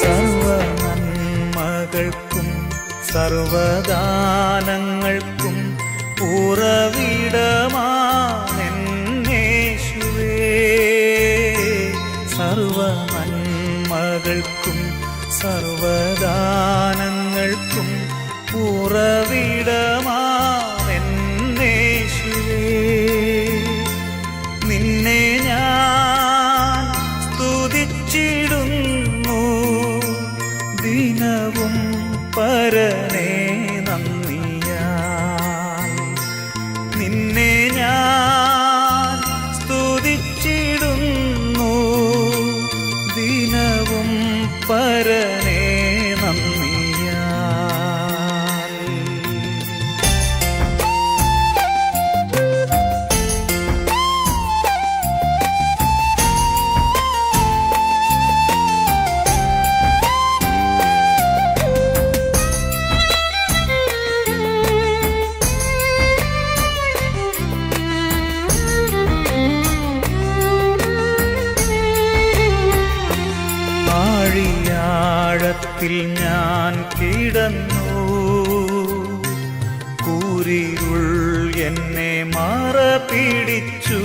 സർവ നന്മകൾക്കും സർവദാനങ്ങൾക്കും ഉറവിടമാണെന്നേശുവേ. സർവ നന്മകൾക്കും സർവദാനങ്ങൾക്കും പരനെ ആഴിയാഴത്തിൽ ഞാൻ കിടന്നു. കൂരിരുൾ എന്നെ മാറ പിടിച്ചു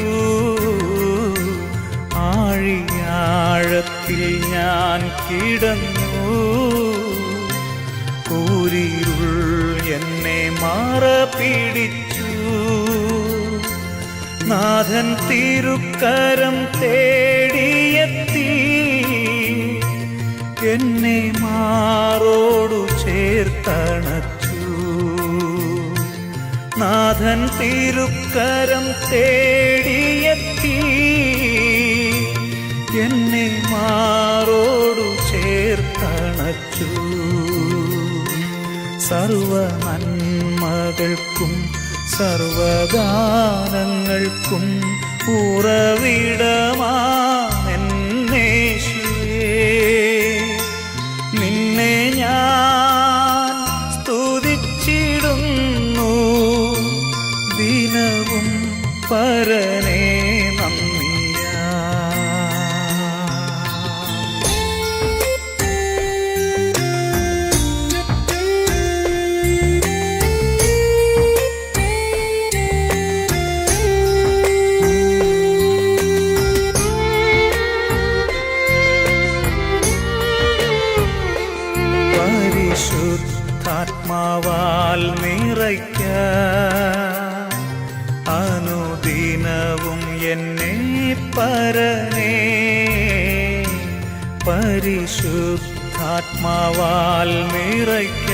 ആഴിയാഴത്തിൽ ഞാൻ കിടന്നു. കൂരിരുൾ എന്നെ മാറ പിടിച്ചു നാഥൻ തിരുക്കരം തേടിയെത്തി. എന്നെ മാറോടു ചേർത്തണച്ചു. നാഥൻ തിരുക്കരം തേടിയെത്തി. എന്നെ മാറോടു ചേർത്തണച്ചു. സർവ നന്മകൾക്കും സർവദാനങ്ങൾക്കും ഉറവിടമാണെന്നേശുവേ പരിശുദ്ധാത്മാവാൽ നിറയ്ക്ക അനുദിനവും എന്നെ പരനേ പരിശുദ്ധാത്മാവാൽ നിറയ്ക്ക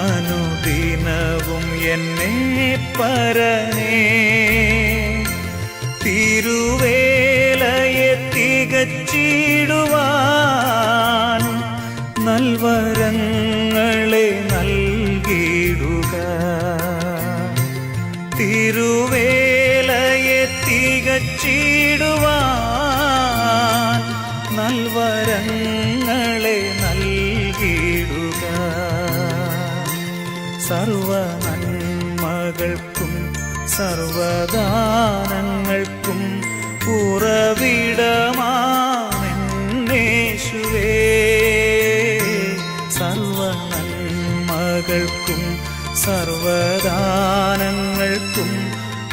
അനുദിനവും എന്നെ പരനേ തിരുവേലയെ തികച്ചിടുവാൻ നൽവരങ്ങളെ നൽകിയിടുക. തിരുവേലയെ തികച്ചിടുവാൻ നൽവരങ്ങളെ നൽകിയിടുക. സർവ നന്മകൾക്കും സർവദാനങ്ങൾക്കും നന്മകൾക്കും സർവദാനങ്ങൾക്കും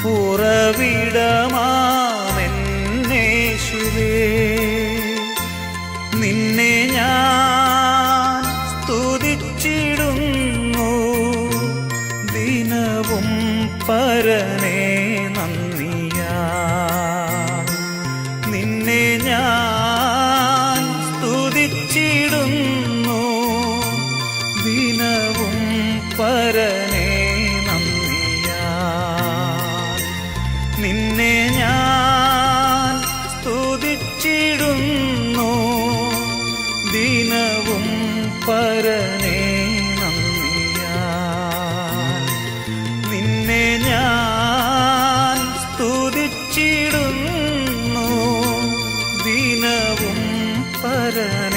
പുറവിടമാമെന്നേശുവേ നിന്നെ ഞാൻ സ്തുതിച്ചിടുന്നു. ദിനവും പരനേ നന്ദിയാ പരനെ നന്ദിയാ. നിന്നെ ഞാൻ സ്തുതിച്ചിടുന്നു ദിനവും പരനെ നന്ദിയാ. നിന്നെ ഞാൻ സ്തുതിച്ചിടുന്നു ദിനവും പരനെ